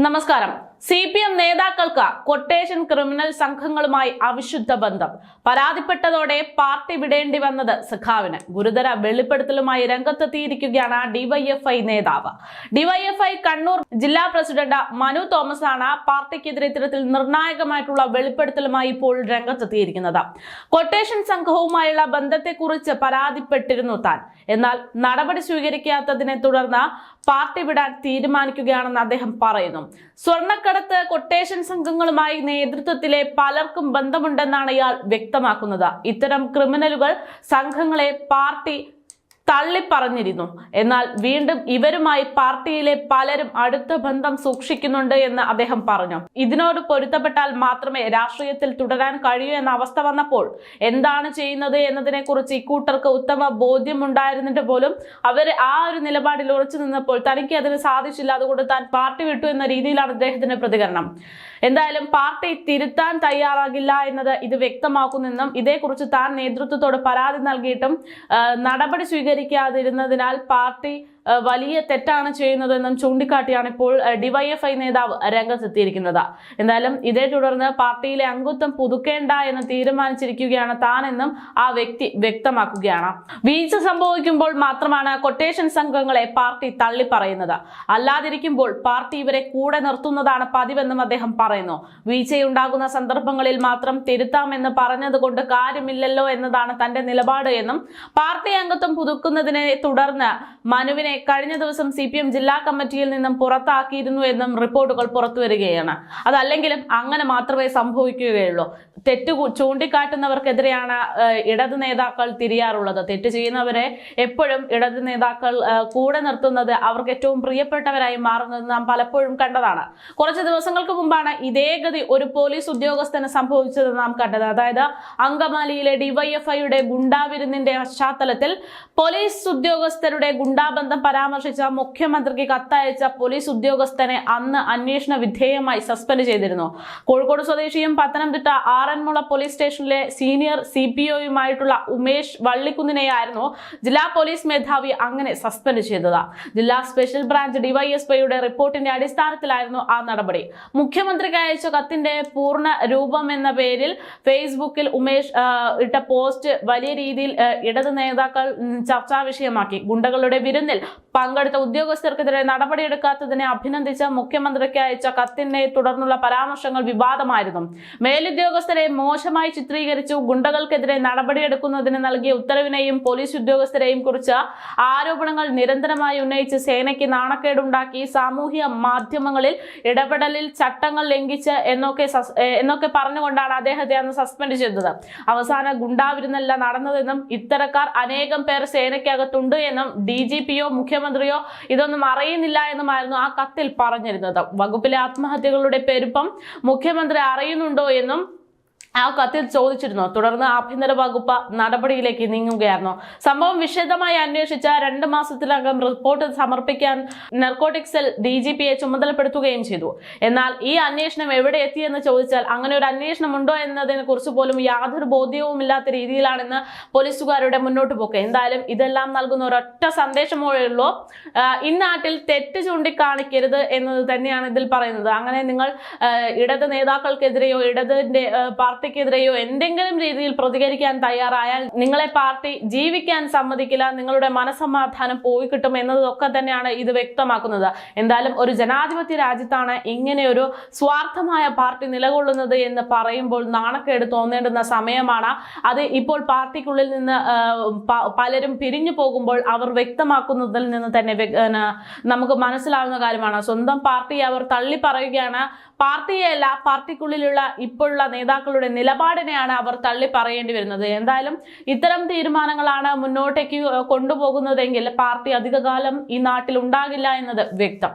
నమస్కారం. C P M നേതാക്കൾക്ക് quotation criminal സംഘങ്ങളുമായി അവിശുദ്ധ ബന്ധം. പരാതിപ്പെട്ടതോടെ പാർട്ടി വിടേണ്ടി വന്നത് സഖാവിന്. ഗുരുതര വെളിപ്പെടുത്തലുമായി രംഗത്തെത്തിയിരിക്കുകയാണ് ഡിവൈഎഫ്ഐ നേതാവ്. ഡിവൈഎഫ്ഐ കണ്ണൂർ ജില്ലാ പ്രസിഡന്റ് മനു തോമസ് ആണ് പാർട്ടിക്കെതിരെ ഇത്തരത്തിൽ നിർണായകമായിട്ടുള്ള വെളിപ്പെടുത്തലുമായി ഇപ്പോൾ രംഗത്തെത്തിയിരിക്കുന്നത്. കൊട്ടേഷൻ സംഘവുമായുള്ള ബന്ധത്തെക്കുറിച്ച് പരാതിപ്പെട്ടിരുന്നു താൻ. എന്നാൽ നടപടി സ്വീകരിക്കാത്തതിനെ തുടർന്ന് പാർട്ടി വിടാൻ തീരുമാനിക്കുകയാണെന്ന് അദ്ദേഹം പറയുന്നു. സ്വർണക്കടത്ത് കൊട്ടേഷൻ സംഘങ്ങളുമായി നേതൃത്വത്തിലെ പലർക്കും ബന്ധമുണ്ടെന്നാണ് ഇയാൾ വ്യക്തമാക്കുന്നത്. ഇത്തരം ക്രിമിനലുകൾ സംഘങ്ങളെ പാർട്ടി തള്ളിപ്പറഞ്ഞിരുന്നു. എന്നാൽ വീണ്ടും ഇവരുമായി പാർട്ടിയിലെ പലരും അടുത്ത ബന്ധം സൂക്ഷിക്കുന്നുണ്ട് എന്ന് അദ്ദേഹം പറഞ്ഞു. ഇതിനോട് പൊരുത്തപ്പെട്ടാൽ മാത്രമേ രാഷ്ട്രീയത്തിൽ തുടരാൻ കഴിയൂ എന്ന അവസ്ഥ വന്നപ്പോൾ എന്താണ് ചെയ്യുന്നത് എന്നതിനെ കുറിച്ച് ഇക്കൂട്ടർക്ക് ഉത്തമ ബോധ്യമുണ്ടായിരുന്നിട്ട് പോലും അവർ ആ ഒരു നിലപാടിൽ ഉറച്ചു നിന്നപ്പോൾ തനിക്ക് അതിന് സാധിച്ചില്ല. അതുകൊണ്ട് താൻ പാർട്ടി വിട്ടു എന്ന രീതിയിലാണ് അദ്ദേഹത്തിന്റെ പ്രതികരണം. എന്തായാലും പാർട്ടി തിരുത്താൻ തയ്യാറാകില്ല എന്നത് ഇത് വ്യക്തമാക്കുന്നെന്നും ഇതേക്കുറിച്ച് താൻ നേതൃത്വത്തോട് പരാതി നൽകിയിട്ടും നടപടി നടപടി സ്വീകരിക്കാതിരുന്നതിനാൽ പാർട്ടി വലിയ തെറ്റാണ് ചെയ്യുന്നതെന്നും ചൂണ്ടിക്കാട്ടിയാണ് ഇപ്പോൾ ഡിവൈഎഫ്ഐ നേതാവ് രംഗത്തെത്തിയിരിക്കുന്നത്. എന്തായാലും ഇതേ തുടർന്ന് പാർട്ടിയിലെ അംഗത്വം പുതുക്കേണ്ട എന്ന് തീരുമാനിച്ചിരിക്കുകയാണ് താനെന്നും ആ വ്യക്തി വ്യക്തമാക്കുകയാണ്. വീഴ്ച സംഭവിക്കുമ്പോൾ മാത്രമാണ് കൊട്ടേഷൻ സംഘങ്ങളെ പാർട്ടി തള്ളിപ്പറയുന്നത്. അല്ലാതിരിക്കുമ്പോൾ പാർട്ടി ഇവരെ കൂടെ നിർത്തുന്നതാണ് പതിവെന്നും അദ്ദേഹം പറയുന്നു. വീഴ്ചയുണ്ടാകുന്ന സന്ദർഭങ്ങളിൽ മാത്രം തിരുത്താമെന്ന് പറഞ്ഞതുകൊണ്ട് കാര്യമില്ലല്ലോ എന്നതാണ് തന്റെ നിലപാട് എന്നും പാർട്ടി അംഗത്വം പുതുക്കുന്നതിനെ തുടർന്ന് മനുവിനെ കഴിഞ്ഞ ദിവസം സി ജില്ലാ കമ്മിറ്റിയിൽ നിന്നും പുറത്താക്കിയിരുന്നു എന്നും റിപ്പോർട്ടുകൾ പുറത്തു വരികയാണ്. അതല്ലെങ്കിലും അങ്ങനെ മാത്രമേ സംഭവിക്കുകയുള്ളൂ. തെറ്റ് ചൂണ്ടിക്കാട്ടുന്നവർക്കെതിരെയാണ് ഇടത് നേതാക്കൾ തിരിയാറുള്ളത്. തെറ്റ് ചെയ്യുന്നവരെ എപ്പോഴും ഇടത് നേതാക്കൾ കൂടെ നിർത്തുന്നത് അവർക്ക് ഏറ്റവും പ്രിയപ്പെട്ടവരായി മാറുന്നത് നാം പലപ്പോഴും കണ്ടതാണ്. കുറച്ച് ദിവസങ്ങൾക്ക് മുമ്പാണ് ഇതേ ഗതി ഒരു പോലീസ് ഉദ്യോഗസ്ഥന് സംഭവിച്ചത് നാം കണ്ടത്. അതായത് അങ്കമാലിയിലെ ഡിവൈഎഫ്ഐയുടെ ഗുണ്ടാവിരുന്നിന്റെ പശ്ചാത്തലത്തിൽ പോലീസ് ഉദ്യോഗസ്ഥരുടെ ഗുണ്ടാബന്ധം പരാമർശിച്ച മുഖ്യമന്ത്രിക്ക് കത്തയച്ച പോലീസ് ഉദ്യോഗസ്ഥനെ അന്ന് അന്വേഷണ വിധേയമായി സസ്പെൻഡ് ചെയ്തിരുന്നു. കോഴിക്കോട് സ്വദേശിയും പത്തനംതിട്ട ആറന്മുള പോലീസ് സ്റ്റേഷനിലെ സീനിയർ സി പി ഒയുമായിട്ടുള്ള ഉമേഷ് വള്ളിക്കുന്നിനെയായിരുന്നു ജില്ലാ പോലീസ് മേധാവി അങ്ങനെ സസ്പെൻഡ് ചെയ്തത്. ജില്ലാ സ്പെഷ്യൽ ബ്രാഞ്ച് ഡിവൈഎസ്പിയുടെ റിപ്പോർട്ടിന്റെ അടിസ്ഥാനത്തിലായിരുന്നു ആ നടപടി. മുഖ്യമന്ത്രിക്ക് അയച്ച കത്തിന്റെ പൂർണ രൂപം എന്ന പേരിൽ ഫേസ്ബുക്കിൽ ഉമേഷ് ഇട്ട പോസ്റ്റ് വലിയ രീതിയിൽ ഇടത് നേതാക്കൾ ചർച്ചാ വിഷയമാക്കി. ഗുണ്ടകളുടെ വിരുന്നിൽ Yeah. പങ്കെടുത്ത ഉദ്യോഗസ്ഥർക്കെതിരെ നടപടിയെടുക്കാത്തതിനെ അഭിനന്ദിച്ച് മുഖ്യമന്ത്രിക്ക് അയച്ച കത്തിനെ തുടർന്നുള്ള പരാമർശങ്ങൾ വിവാദമായിരുന്നു. മേലുദ്യോഗസ്ഥരെ മോശമായി ചിത്രീകരിച്ചു ഗുണ്ടകൾക്കെതിരെ നടപടിയെടുക്കുന്നതിന് നൽകിയ ഉത്തരവിനെയും പോലീസ് ഉദ്യോഗസ്ഥരെയും കുറിച്ച് ആരോപണങ്ങൾ നിരന്തരമായി ഉന്നയിച്ച് സേനയ്ക്ക് നാണക്കേടുണ്ടാക്കി സാമൂഹ്യ മാധ്യമങ്ങളിൽ ഇടപെടലിൽ ചട്ടങ്ങൾ ലംഘിച്ച് എന്നൊക്കെ എന്നൊക്കെ പറഞ്ഞുകൊണ്ടാണ് അദ്ദേഹത്തെ അന്ന് സസ്പെൻഡ് ചെയ്തത്. അവസാന ഗുണ്ടാവിരുന്നല്ല നടന്നതെന്നും ഇത്തരക്കാർ അനേകം പേർ സേനയ്ക്കകത്തുണ്ട് എന്നും ഡി ജി പിയോ മുഖ്യമന്ത്രിയോ ഇതൊന്നും അറിയുന്നില്ല എന്നുമായിരുന്നു ആ കത്തിൽ പറഞ്ഞിരുന്നത്. വകുപ്പിലെ ആത്മഹത്യകളുടെ പെരുപ്പം മുഖ്യമന്ത്രി അറിയുന്നുണ്ടോ എന്നും ആ കത്തിൽ ചോദിച്ചിരുന്നു. തുടർന്ന് ആഭ്യന്തര വകുപ്പ് നടപടിയിലേക്ക് നീങ്ങുകയായിരുന്നു. സംഭവം വിശദമായി അന്വേഷിച്ച രണ്ട് മാസത്തിനകം റിപ്പോർട്ട് സമർപ്പിക്കാൻ നർക്കോട്ടിക് സെൽ ഡി ജി പിയെ ചുമതലപ്പെടുത്തുകയും ചെയ്തു. എന്നാൽ ഈ അന്വേഷണം എവിടെ എത്തിയെന്ന് ചോദിച്ചാൽ അങ്ങനെ ഒരു അന്വേഷണം ഉണ്ടോ എന്നതിനെ കുറിച്ച് പോലും യാതൊരു ബോധ്യവും ഇല്ലാത്ത രീതിയിലാണെന്ന് പോലീസുകാരുടെ മുന്നോട്ട് പോക്ക്. എന്തായാലും ഇതെല്ലാം നൽകുന്ന ഒരൊറ്റ സന്ദേശമേ ഉള്ളൂ. ഇന്നാട്ടിൽ തെറ്റ് ചൂണ്ടിക്കാണിക്കരുത് എന്നത് തന്നെയാണ് ഇതിൽ പറയുന്നത്. അങ്ങനെ നിങ്ങൾ ഇടത് നേതാക്കൾക്കെതിരെയോ ഇടതിന്റെ ആ, പാർട്ടിക്കെതിരെയോ എന്തെങ്കിലും രീതിയിൽ പ്രതികരിക്കാൻ തയ്യാറായാൽ നിങ്ങളെ പാർട്ടി ജീവിക്കാൻ സമ്മതിക്കില്ല നിങ്ങളുടെ മനസമാധാനം പോയി കിട്ടും എന്നതൊക്കെ തന്നെയാണ് ഇത് വ്യക്തമാക്കുന്നത്. എന്തായാലും ഒരു ജനാധിപത്യ രാജ്യത്താണ് ഇങ്ങനെ ഒരു സ്വാർത്ഥമായ പാർട്ടി നിലകൊള്ളുന്നത് എന്ന് പറയുമ്പോൾ നാണക്കേട് തോന്നേണ്ടുന്ന സമയമാണ്. അത് ഇപ്പോൾ പാർട്ടിക്കുള്ളിൽ നിന്ന് പലരും പിരിഞ്ഞു പോകുമ്പോൾ അവർ വ്യക്തമാക്കുന്നതിൽ നിന്ന് തന്നെ നമുക്ക് മനസ്സിലാവുന്ന കാര്യമാണ്. സ്വന്തം പാർട്ടി അവർ തള്ളി പറയുകയാണ് പാർട്ടിയെയല്ല പാർട്ടിക്കുള്ളിലുള്ള ഇപ്പോഴുള്ള നേതാക്കളുടെ നിലപാടിനെയാണ് അവർ തള്ളി പറയേണ്ടി വരുന്നത്. എന്തായാലും ഇത്തരം തീരുമാനങ്ങളാണ് മുന്നോട്ടേക്ക് കൊണ്ടുപോകുന്നതെങ്കിൽ പാർട്ടി അധികകാലം ഈ നാട്ടിൽ ഉണ്ടാകില്ല എന്നത് വ്യക്തം.